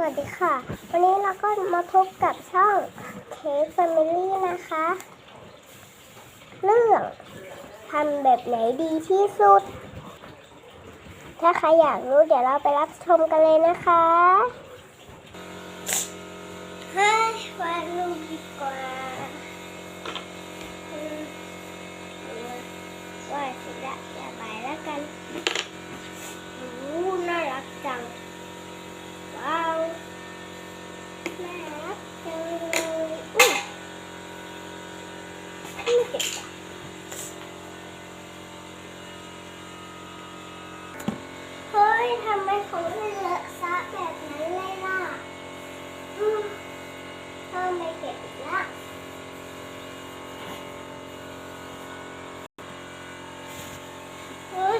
สวัสดีค่ะ วันนี้เราก็มาพบกับช่องเค้กแฟมิลี่นะคะ เรื่องทำแบบไหนดีที่สุด ถ้าใครอยากรู้เดี๋ยวเราไปรับชมกันเลยนะคะเฮ้ยวาดรูปดีกว่าอืมวาดสีละระบายแล้วกันโอ้น่ารักจัง ว้าว น่ารักจังเลยอุ้ย เจ็บอะเฮ้ยทำไมเขาเลอะซะแบบนั้นเลยล่ะอืมเพิ่มไปเก็บอีกละเฮ้ย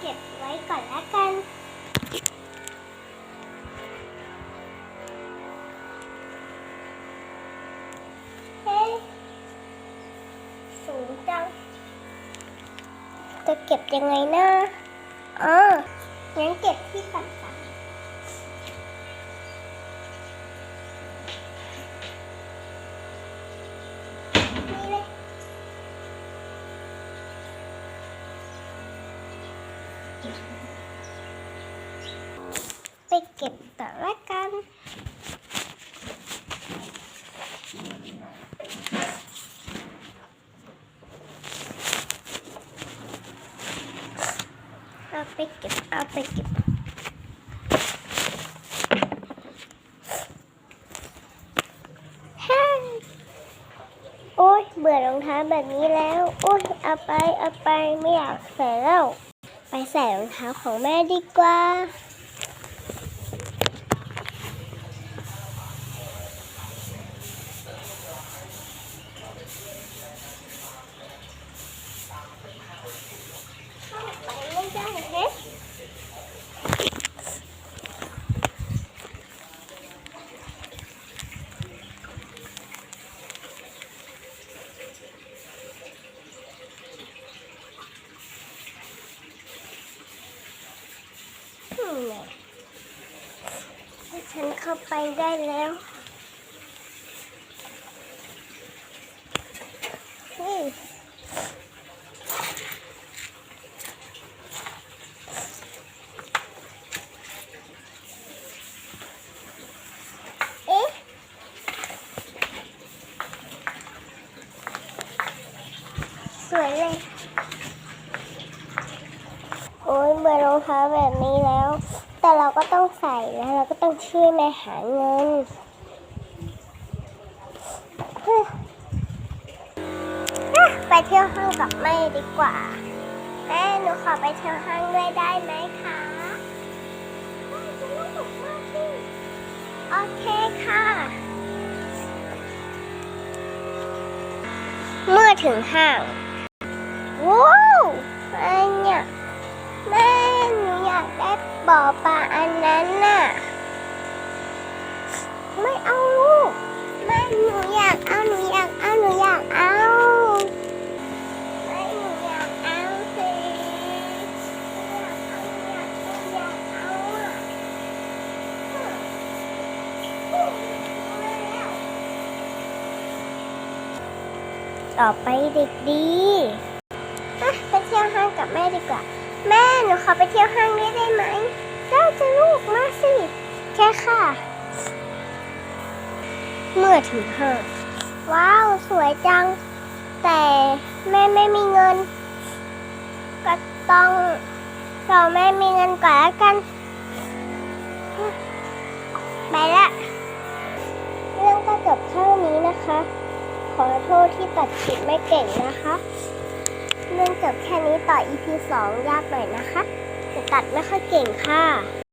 เก็บไว้ก่อนละกัน จัง จะเก็บยังไงนะอ๋องั้นเก็บที่ต่ำๆนี่เลยไปเก็บต่อละกัน เอาไปเก็บเอาไปเก็บฮ่าโอ๊ยเบื่อรองเท้าแบบนี้แล้ว โอ้ยเอาไปเอาไปไม่อยากใส่แล้ว ไปใส่รองเท้าของแม่ดีกว่า เข้าไปไม่ได้เฮ้อืม ฉันเข้าไปได้แล้ว นี่ เอ๊ะ สวยเลย อ้ยเบื่อรองเท้าแบบนี้แล้ว แต่เราก็ต้องใส่แล้วเราก็ต้องช่วยแม่หาเงินไปเที่ยวห้างกับแม่ดีกว่า แม่หนูขอไปเที่ยวห้างด้วยได้ไหมคะได้จะน่าสนุกมากสิโอเคค่ะ เมื่อถึงห้าง ว้าวอันเนี่ยากได้บ่อปลาอันนั้นน่ะ ไม่เอาลูกแม่หนูอยากเอาหนูอยากเอาหนูอยากเอาแม่หนูอยากเอาสิอยากเอาอยากเอาต่อไปเด็กดี ไปเที่ยวห้างกับแม่ดีกว่า แม่หนูขอไปเที่ยวห้างด้ได้ไหม ได้จะลูกมาสิแค่ค่ะ เมื่อถึงห้างว้าว สวยจัง แต่แม่ไม่มีเงิน ก็ต้องรอแม่มีเงินก่อนแล้วกัน ไปละเรื่องก็จบเท่านี้นะคะ ขอโทษที่ตัดคลิปไม่เก่งนะคะ เรื่องจบแค่นี้ต่อ EP 2 ยากหน่อยนะคะตัดไม่ค่อยเก่งค่ะ